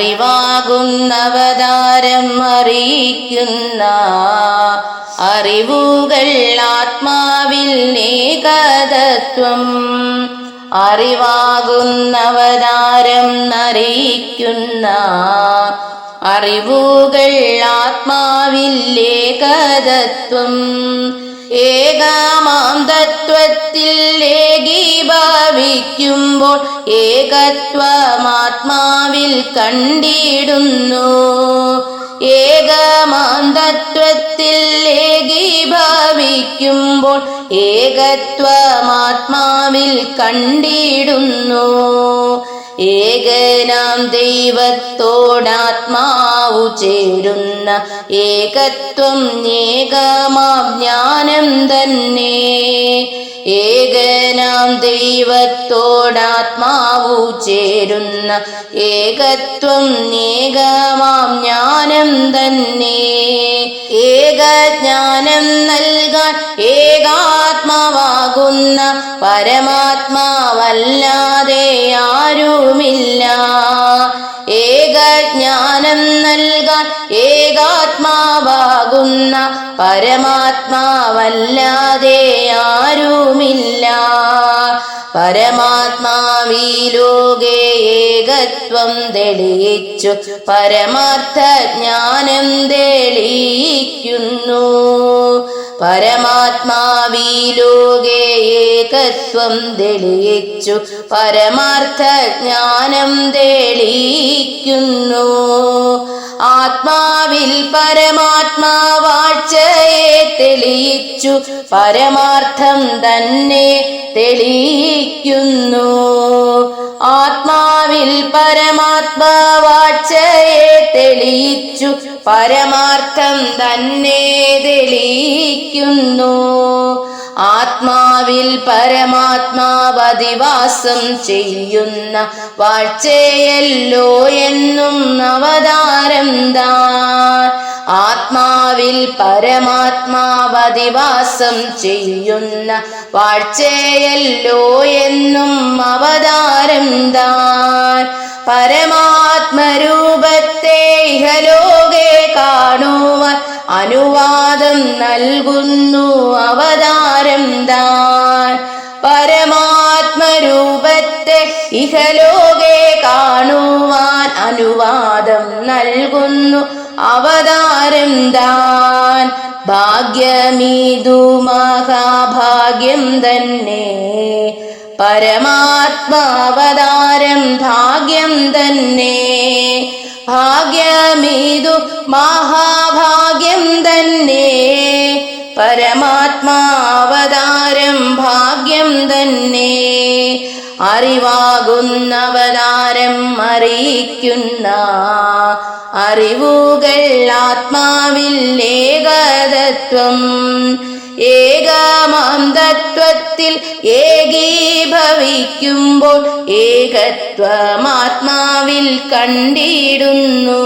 അറിവാകുന്നവതാരം അറിയിക്കുന്ന അറിവുകൾ ആത്മാവിൽ ഏകതത്വം അറിവാകുന്നവതാരം അറിയിക്കുന്ന അറിവുകൾ ആത്മാവിൽ ഏകതത്വം. ഏകാമാം തത്വത്തിൽ ഏകീഭവിക്കുമ്പോൾ ഏകത്വമാത്മാവിൽ കണ്ടിടുന്നു. ഏകമാന്തത്വത്തിൽ ഏകീഭവിക്കുമ്പോൾ ഏകത്വമാത്മാവിൽ കണ്ടിടുന്നു. ഏകനാം ദൈവത്തോടാത്മാവു ചേരുന്ന ഏകത്വം ഏകമാം തന്നെ. ഏകനാം ദൈവത്തോടാത്മാവു ചേരുന്ന ഏകത്വം ഏകമാം ജ്ഞാനം തന്നെ. ഏകജ്ഞാനം നൽകാൻ ഏകാത്മാവാകുന്ന പരമാത്മാവല്ലാതെ ആരുമില്ല. ഏകജ്ഞാനം ഏകാത്മാവാകുന്ന പരമാത്മാവല്ലാതെ ആരുമില്ല. പരമാത്മാവിലോകെ ഏകത്വം തെളിയിച്ചു. പരമാർത്ഥ ജ്ഞാനം തെളിയിക്കുന്നു പരമാത്മാവിലോകെ ഏകത്വം തെളിയിച്ചു. പരമാർത്ഥ ജ്ഞാനം തെളിയിക്കുന്നു. ആത്മാവിൽ പരമാത്മാവാഴ്ചയെ തെളിയിച്ചു. പരമാർത്ഥം തന്നെ തെളിയിക്കുന്നു. ആത്മാവിൽ പരമാത്മാവാഴ്ചയെ തെളിയിച്ചു. പരമാർത്ഥം തന്നെ തെളിയിക്കുന്നു. ആത്മാവിൽ പരമാത്മാവധിവാസം ചെയ്യുന്ന വാഴ്ചയല്ലോ എന്നും അവതാരം താൻ ആത്മാവിൽ പരമാത്മാവധിവാസം ചെയ്യുന്ന വാഴ്ചയല്ലോ എന്നും അവതാരം താൻ. പരമാത്മരൂപത്തെ ഇഹലോകെ കാണുവാൻ അനുവാദം നൽകുന്നു അവതാരം താൻ. പരമാത്മരൂപത്തെ ഇഹലോകെ കാണുവാൻ അനുവാദം നൽകുന്നു അവതാരം താൻ ഭാഗ്യമീതു മഹാഭാഗ്യം തന്നെ. പരമാത്മാവതാരം ഭാഗ്യം തന്നെ. ഭാഗ്യമീതു മഹാഭാഗ്യം തന്നെ. പരമാത്മാവതാരം ഭാഗ്യം തന്നെ. അറിവാകുന്നവതാരം അറിയിക്കുന്ന അറിവുകൾ ആത്മാവിൽ ഏകതത്വം ഏകമാം തത്വത്തിൽ ഏകീഭവിക്കുമ്പോൾ ഏകത്വമാത്മാവിൽ കണ്ടിടുന്നു.